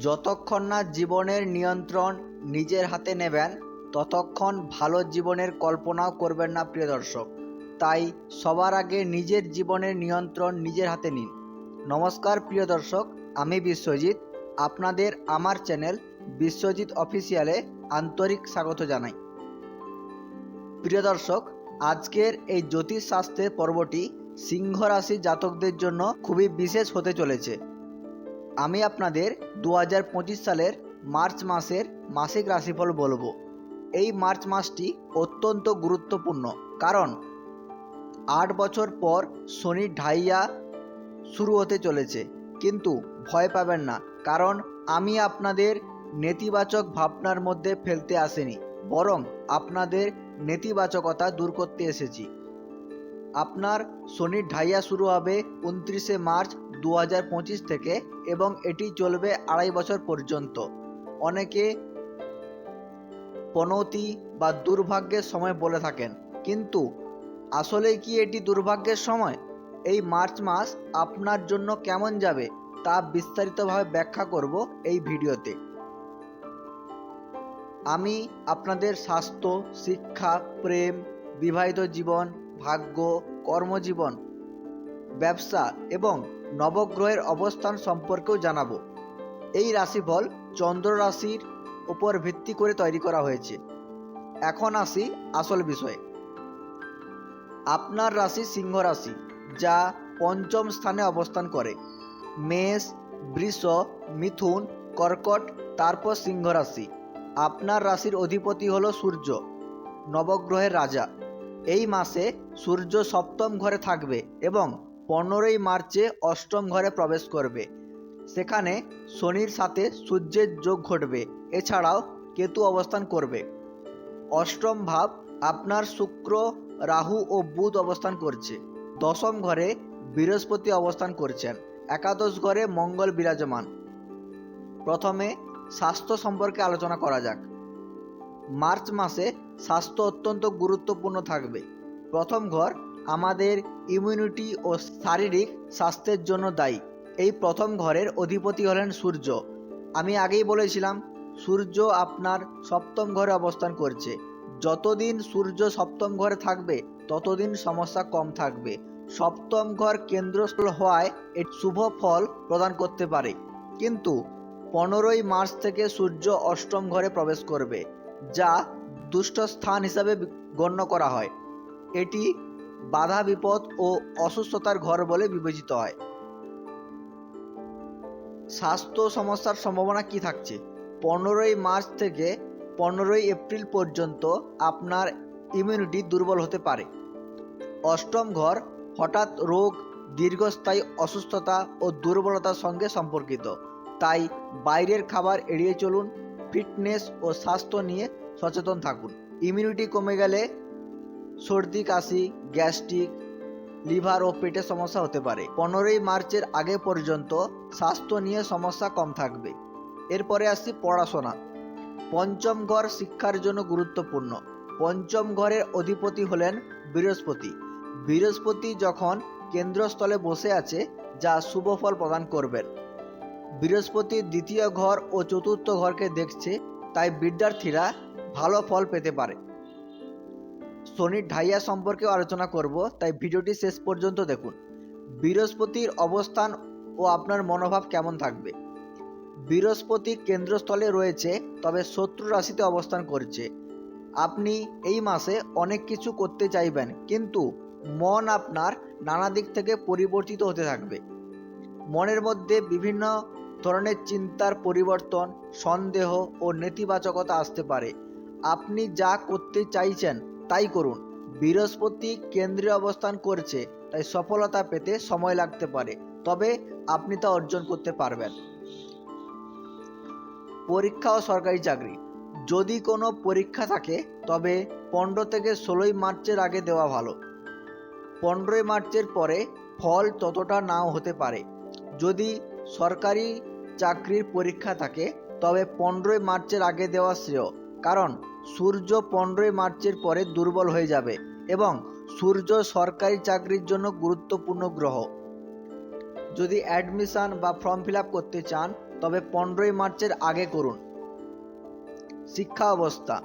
যতক্ষণ না জীবনের নিয়ন্ত্রণ নিজের হাতে নেবেন, ততক্ষণ ভালো জীবনের কল্পনাও করবেন না প্রিয় দর্শক। তাই সবার আগে নিজের জীবনের নিয়ন্ত্রণ নিজের হাতে নিন। নমস্কার প্রিয় দর্শক, আমি বিশ্বজিৎ। আপনাদের আমার চ্যানেল বিশ্বজিৎ অফিসিয়ালে আন্তরিক স্বাগত জানাই। প্রিয় দর্শক, আজকের এই জ্যোতিষ শাস্ত্রের পর্বটি সিংহ রাশি জাতকদের জন্য খুবই বিশেষ হতে চলেছে। আমি আপনাদের দু হাজার পঁচিশ সালের মার্চ মাসের মাসিক রাশিফল বলব। এই মার্চ মাসটি অত্যন্ত গুরুত্বপূর্ণ, কারণ আট বছর পর শনির ঢাইয়া শুরু হতে চলেছে, কিন্তু ভয় পাবেন না, কারণ আমি আপনাদের নেতিবাচক ভাবনার মধ্যে ফেলতে আসেনি, বরং আপনাদের নেতিবাচকতা দূর করতে এসেছি। আপনার শনির ঢাইয়া শুরু হবে উনত্রিশে মার্চ দু হাজার পঁচিশ থেকে এবং এটি চলবে আড়াই বছর পর্যন্ত। অনেকে পনতি বা দুর্ভাগ্যের সময় বলে থাকেন, কিন্তু আসলে কি এটি দুর্ভাগ্যের সময়? এই মার্চ মাস আপনার জন্য কেমন যাবে তা বিস্তারিতভাবে ব্যাখ্যা করব এই ভিডিওতে। আমি আপনাদের স্বাস্থ্য, শিক্ষা, প্রেম, বিবাহিত জীবন ভাগ্য, কর্মজীবন, ব্যবসা এবং নবগ্রহের অবস্থান সম্পর্কেও জানাব। এই রাশিফল চন্দ্র রাশির উপর ভিত্তি করে তৈরি করা হয়েছে। এখন আসি আসল বিষয়ে। আপনার রাশি সিংহ রাশি, যা পঞ্চম স্থানে অবস্থান করে। মেষ, বৃষ, মিথুন, কর্কট, তারপর সিংহ রাশি। আপনার রাশির অধিপতি হলো সূর্য, নবগ্রহের রাজা। এই মাসে সূর্য সপ্তম ঘরে থাকবে এবং পনেরোই মার্চে অষ্টম ঘরে প্রবেশ করবে। সেখানে শনির সাথে সূর্যের যোগ ঘটবে, এছাড়াও কেতু অবস্থান করবে। অষ্টম ভাব আপনার শুক্র, রাহু ও বুধ অবস্থান করছে। দশম ঘরে বৃহস্পতি অবস্থান করছেন। একাদশ ঘরে মঙ্গল বিরাজমান। প্রথমে স্বাস্থ্য সম্পর্কে আলোচনা করা যাক। মার্চ মাসে স্বাস্থ্য অত্যন্ত গুরুত্বপূর্ণ থাকবে। প্রথম ঘর আমাদের ইমিউনিটি ও শারীরিক স্বাস্থ্যের জন্য দায়ী। এই প্রথম ঘরের অধিপতি হলেন সূর্য। আমি আগেই বলেছিলাম, সূর্য আপনার সপ্তম ঘরে অবস্থান করছে। যতদিন সূর্য সপ্তম ঘরে থাকবে, ততদিন সমস্যা কম থাকবে। সপ্তম ঘর কেন্দ্রস্থল হওয়ায় এর শুভ ফল প্রদান করতে পারে। কিন্তু পনেরোই মার্চ থেকে সূর্য অষ্টম ঘরে প্রবেশ করবে, যা দুষ্ট স্থান হিসাবে গণ্য করা হয়। এটি বাধা বিপদ ও অসুস্থতার ঘর বলে বিবেচিত হয়। স্বাস্থ্য সমস্যার সম্ভাবনা কি থাকছে? পনেরোই মার্চ থেকে পনেরোই এপ্রিল পর্যন্ত আপনার ইমিউনিটি দুর্বল হতে পারে। অষ্টম ঘর হঠাৎ রোগ, দীর্ঘস্থায়ী অসুস্থতা ও দুর্বলতার সঙ্গে সম্পর্কিত। তাই বাইরের খাবার এড়িয়ে চলুন, ফিটনেস ও স্বাস্থ্য নিয়ে সচেতন থাকুন। ইমিউনিটি কমে গেলে সর্দি, কাশি গ্যাস্ট্রিক লিভার ও পেটের সমস্যা হতে পারে। পনেরোই মার্চের আগে পর্যন্ত স্বাস্থ্য নিয়ে সমস্যা কম থাকবে। এরপরে আসছি পড়াশোনা। পঞ্চম ঘর শিক্ষার জন্য গুরুত্বপূর্ণ। পঞ্চম ঘরের অধিপতি হলেন বৃহস্পতি। বৃহস্পতি যখন কেন্দ্রস্থলে বসে আছে, যা শুভ ফল প্রদান করবেন। বৃহস্পতি দ্বিতীয় ঘর ও চতুর্থ ঘরকে দেখছে, তাই বিদ্যার্থীরা ভালো ফল পেতে পারে। শনির ঢাইয়া সম্পর্কেও আলোচনা করব, তাই ভিডিওটি শেষ পর্যন্ত দেখুন। বৃহস্পতির অবস্থান ও আপনার মনোভাব কেমন থাকবে? বৃহস্পতি কেন্দ্রস্থলে রয়েছে, তবে শত্রু রাশিতে অবস্থান করছে। আপনি এই মাসে অনেক কিছু করতে চাইবেন, কিন্তু মন আপনার নানা দিক থেকে পরিবর্তিত হতে থাকবে। মনের মধ্যে বিভিন্ন ধরনের চিন্তার পরিবর্তন, সন্দেহ ও নেতিবাচকতা আসতে পারে। আপনি যা করতে চাইছেন তাই করুন। বৃহস্পতি কেন্দ্রে অবস্থান করছে, তাই সফলতা পেতে সময় লাগতে পারে। তবে আপনি তা অর্জন করতে পারবেন। পরীক্ষা ও সরকারি চাকরি। যদি কোনো পরীক্ষা থাকে, তবে পনেরো থেকে ষোলোই মার্চের আগে দেওয়া ভালো। পনেরোই মার্চের পরে ফল ততটা নাও হতে পারে। যদি সরকারি চাকরির পরীক্ষা থাকে, তবে পনেরোই মার্চের আগে দেওয়া শ্রেয়। কারণ সূর্য পনেরোই মার্চের পরে দুর্বল হয়ে যাবে এবং সূর্য সরকারি চাকরির জন্য গুরুত্বপূর্ণ গ্রহ। যদি অ্যাডমিশন বা ফর্ম ফিল করতে চান, তবে পনেরোই মার্চের আগে করুন। শিক্ষা অবস্থা।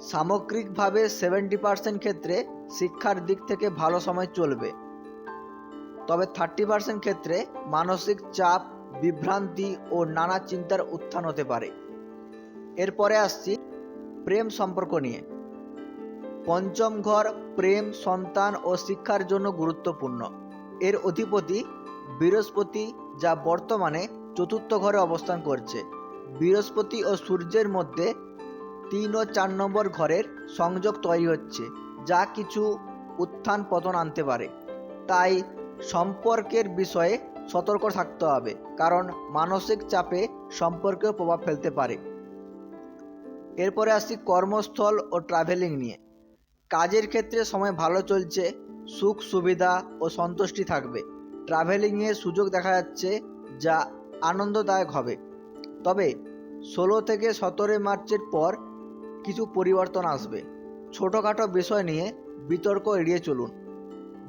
সামগ্রিকভাবে সেভেন্টি পার্সেন্ট ক্ষেত্রে শিক্ষার দিক থেকে ভালো সময় চলবে। তবে থার্টি পার্সেন্ট ক্ষেত্রে মানসিক চাপ, বিভ্রান্তি ও নানা চিন্তার উত্থান হতে পারে। এরপরে আসছি প্রেম সম্পর্ক নিয়ে। পঞ্চম ঘর, প্রেম, সন্তান ও শিক্ষার জন্য গুরুত্বপূর্ণ। এর অধিপতি বৃহস্পতি, যা বর্তমানে চতুর্থ ঘরে অবস্থান করছে। বৃহস্পতি ও সূর্যের মধ্যে তিন ও চার নম্বর ঘরের সংযোগ তৈরি হচ্ছে, যা কিছু উত্থান পতন আনতে পারে। তাই সম্পর্কের বিষয়ে সতর্ক থাকতে হবে, কারণ মানসিক চাপে সম্পর্কেও প্রভাব ফেলতে পারে। এরপরে আসছি কর্মস্থল ও ট্রাভেলিং নিয়ে। কাজের ক্ষেত্রে সময় ভালো চলছে, সুখ, সুবিধা ও সন্তুষ্টি থাকবে। ট্রাভেলিংয়ের সুযোগ দেখা যাচ্ছে যা আনন্দদায়ক হবে। তবে ষোলো থেকে সতেরোই মার্চের পর কিছু পরিবর্তন আসবে। ছোটোখাটো বিষয় নিয়ে বিতর্ক এড়িয়ে চলুন।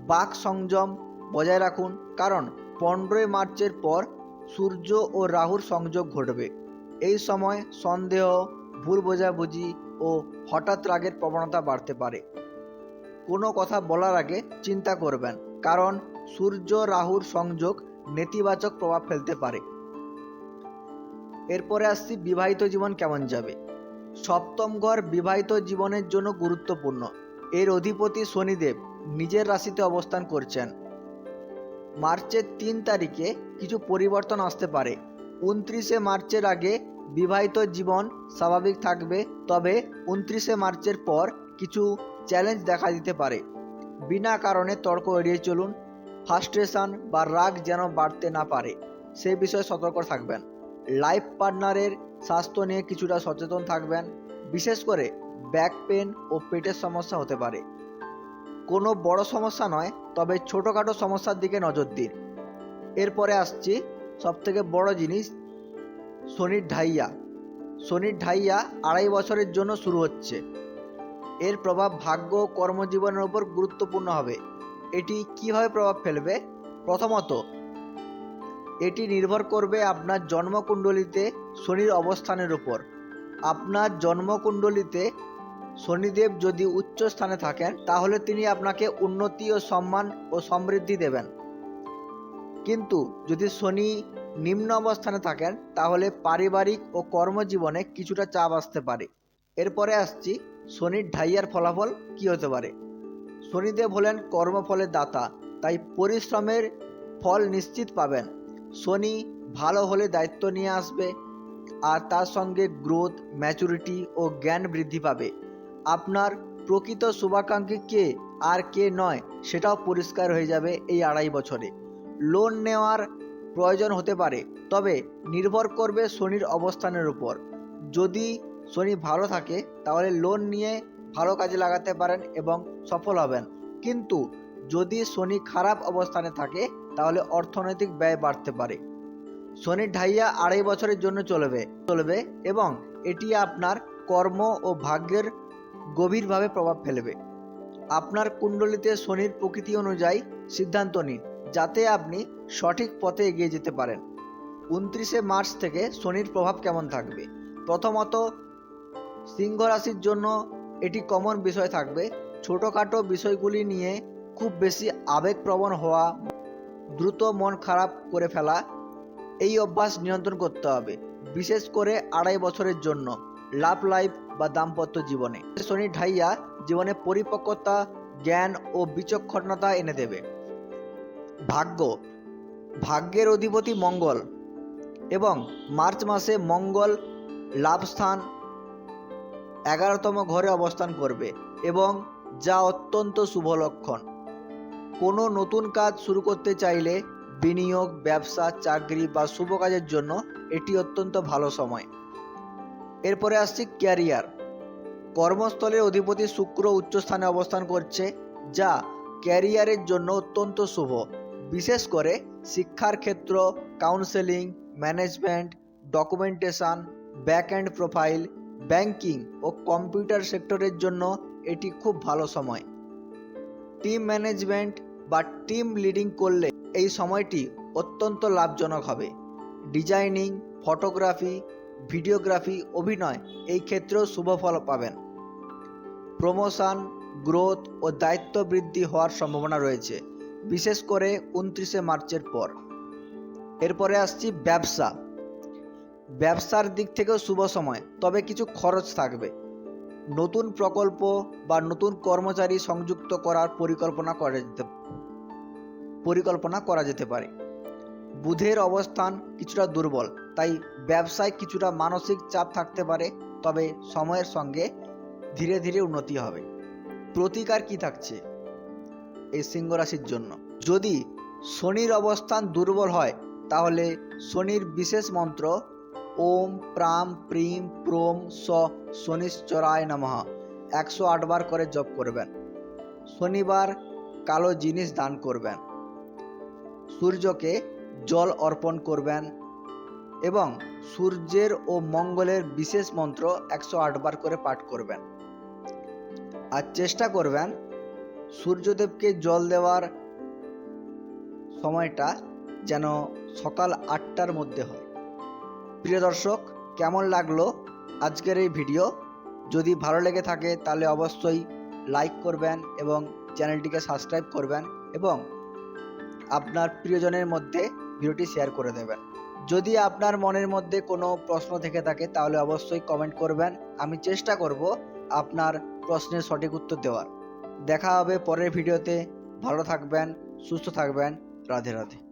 বাক সংযম বজায় রাখুন, কারণ পনেরোই মার্চের পর সূর্য ও রাহুর সংযোগ ঘটবে। এই সময় সন্দেহ ভুল বোঝাবুঝি ও হঠাৎ রাগের প্রবণতা বাড়তে পারে। কোনো কথা বলার আগে চিন্তা করবেন, কারণ সূর্য রাহুর সংযোগ নেতিবাচক প্রভাব ফেলতে পারে। এরপরে আসছি, বিবাহিত জীবন কেমন যাবে? সপ্তম ঘর বিবাহিত জীবনের জন্য গুরুত্বপূর্ণ। এর অধিপতি শনিদেব নিজের রাশিতে অবস্থান করছেন। মার্চের তিন তারিখে কিছু পরিবর্তন আসতে পারে। উনত্রিশে মার্চের আগে বিবাহিত জীবন স্বাভাবিক থাকবে, তবে উনত্রিশে মার্চের পর কিছু চ্যালেঞ্জ দেখা দিতে পারে। বিনা কারণে তর্ক এড়িয়ে চলুন ফার্স্ট্রেশন বা রাগ যেন বাড়তে না পারে, সে বিষয়ে সতর্ক থাকবেন। লাইফ পার্টনারের স্বাস্থ্য নিয়ে কিছুটা সচেতন থাকবেন, বিশেষ করে ব্যাক পেন ও পেটের সমস্যা হতে পারে। কোনো বড় সমস্যা নয়, তবে ছোটোখাটো সমস্যার দিকে নজর দিন। এরপরে আসছি সবথেকে বড় জিনিস শনির ঢাইয়া। শনির ঢাইয়া আড়াই বছরের জন্য শুরু হচ্ছে। এর প্রভাব ভাগ্য কর্মজীবনের উপর গুরুত্বপূর্ণ হবে। এটি কীভাবে প্রভাব ফেলবে? প্রথমত, এটি নির্ভর করবে আপনার জন্মকুণ্ডলিতে শনির অবস্থানের উপর। আপনার জন্মকুণ্ডলিতে শনিদেব যদি উচ্চ স্থানে থাকেন, তাহলে তিনি আপনাকে উন্নতি ও সম্মান ও সমৃদ্ধি দেবেন। কিন্তু যদি শনি নিম্ন অবস্থানে থাকেন, তাহলে পারিবারিক ও কর্মজীবনে কিছুটা চাপ আসতে পারে। এরপরে আসছি, শনির ঢাইয়ার ফলাফল কি হতে পারে? শনিদেব হলেন কর্মফলের দাতা, তাই পরিশ্রমের ফল নিশ্চিত পাবেন। শনি ভালো হলে দায়িত্ব নিয়ে আসবে, আর তার সঙ্গে গ্রোথ, ম্যাচুরিটি ও জ্ঞান বৃদ্ধি পাবে। আপনার প্রকৃত শুভাকাঙ্ক্ষী কে আর কে নয়, সেটাও পরিষ্কার হয়ে যাবে এই আড়াই বছরে। লোন নেওয়ার প্রয়োজন হতে পারে, তবে নির্ভর করবে শনির অবস্থানের উপর। যদি শনি ভালো থাকে, তাহলে লোন নিয়ে ভালো কাজে লাগাতে পারেন এবং সফল হবেন। কিন্তু যদি শনি খারাপ অবস্থানে থাকে, তাহলে অর্থনৈতিক ব্যয় বাড়তে পারে। শনির ঢাইয়া আড়াই বছরের জন্য চলবে চলবে এবং এটি আপনার কর্ম ও ভাগ্যের গভীরভাবে প্রভাব ফেলবে। আপনার কুণ্ডলিতে শনির প্রকৃতি অনুযায়ী সিদ্ধান্ত নিন। যাতে আপনি সঠিক পথে এগিয়ে যেতে পারেন। উনত্রিশে মার্চ থেকে শনির প্রভাব কেমন থাকবে? প্রথমত, সিংহ রাশির জন্য এটি কমন বিষয় থাকবে। ছোটোখাটো বিষয়গুলি নিয়ে খুব বেশি আবেগপ্রবণ হওয়া, দ্রুত মন খারাপ করে ফেলা, এই অভ্যাস নিয়ন্ত্রণ করতে হবে, বিশেষ করে আড়াই বছরের জন্য, লাভ লাইফ বা দাম্পত্য জীবনে। শনি ঢাইয়া জীবনে পরিপক্কতা, জ্ঞান ও বিচক্ষণতা এনে দেবে। ভাগ্য। ভাগ্যের অধিপতি মঙ্গল এবং মার্চ মাসে মঙ্গল লাভ স্থান এগারোতম ঘরে অবস্থান করবে এবং যা অত্যন্ত শুভ লক্ষণ। কোনো নতুন কাজ শুরু করতে চাইলে বিনিয়োগ, ব্যবসা, চাকরি বা শুভ কাজের জন্য এটি অত্যন্ত ভালো সময়। এরপরে আসছি ক্যারিয়ার। কর্মস্থলের অধিপতি শুক্র উচ্চস্থানে অবস্থান করছে, যা ক্যারিয়ারের জন্য অত্যন্ত শুভ। বিশেষ করে শিক্ষার ক্ষেত্র counselling management documentation back and profile banking O computer সেক্টরের জন্য এটি খুব ভালো সময়। টিম ম্যানেজমেন্ট বা টিম লিডিং করলে এই সময়টি অত্যন্ত লাভজনক হবে। ডিজাইনিং ফটোগ্রাফি ভিডিওগ্রাফি অভিনয় এই ক্ষেত্রেও শুভ ফল পাবেন। প্রমোশন গ্রোথ ও দায়িত্ব বৃদ্ধি হওয়ার সম্ভাবনা রয়েছে। বিশেষ করে উনত্রিশে মার্চের পর। এরপরে আসছি ব্যবসা। ব্যবসার দিক থেকেও শুভ সময়, তবে কিছু খরচ থাকবে। নতুন প্রকল্প বা নতুন কর্মচারী সংযুক্ত করার পরিকল্পনা করা যেতে, পরিকল্পনা করা যেতে পারে। বুধের অবস্থান কিছুটা দুর্বল, তাই ব্যবসায় কিছুটা মানসিক চাপ থাকতে পারে, তবে সময়ের সঙ্গে ধীরে ধীরে উন্নতি হবে। প্রতিকার কি থাকছে? এই সিংহ রাশির জন্য। যদি শনির অবস্থান দুর্বল হয়, তাহলে শনির বিশেষ মন্ত্র, ওম, প্রাম, প্রিম, প্রোম, স, শনিশ্চরায় নমঃ। একশো আটবার করে জপ করবেন। শনিবার কালো জিনিস দান করবেন। সূর্যকে জল অর্পণ করবেন এবং সূর্যের ও মঙ্গলের বিশেষ মন্ত্র একশো আটবার করে পাঠ করবেন। আর চেষ্টা করবেন সূর্যদেবকে জল দেওয়ার সময়টা যেন সকাল আটটার মধ্যে হয়। প্রিয় দর্শক, কেমন লাগল আজকের এই ভিডিও? যদি ভালো লেগে থাকে, তাহলে অবশ্যই লাইক করবেন এবং চ্যানেলটিকে সাবস্ক্রাইব করবেন এবং আপনার প্রিয়জনের মধ্যে ভিডিওটি শেয়ার করে দেবেন। যদি আপনার মনের মধ্যে কোনো প্রশ্ন থেকে থাকে, তাহলে অবশ্যই কমেন্ট করবেন। আমি চেষ্টা করব আপনার প্রশ্নের সঠিক উত্তর দেওয়ার। দেখা হবে পরের ভিডিওতে। ভালো থাকবেন সুস্থ থাকবেন। রাধে রাধে।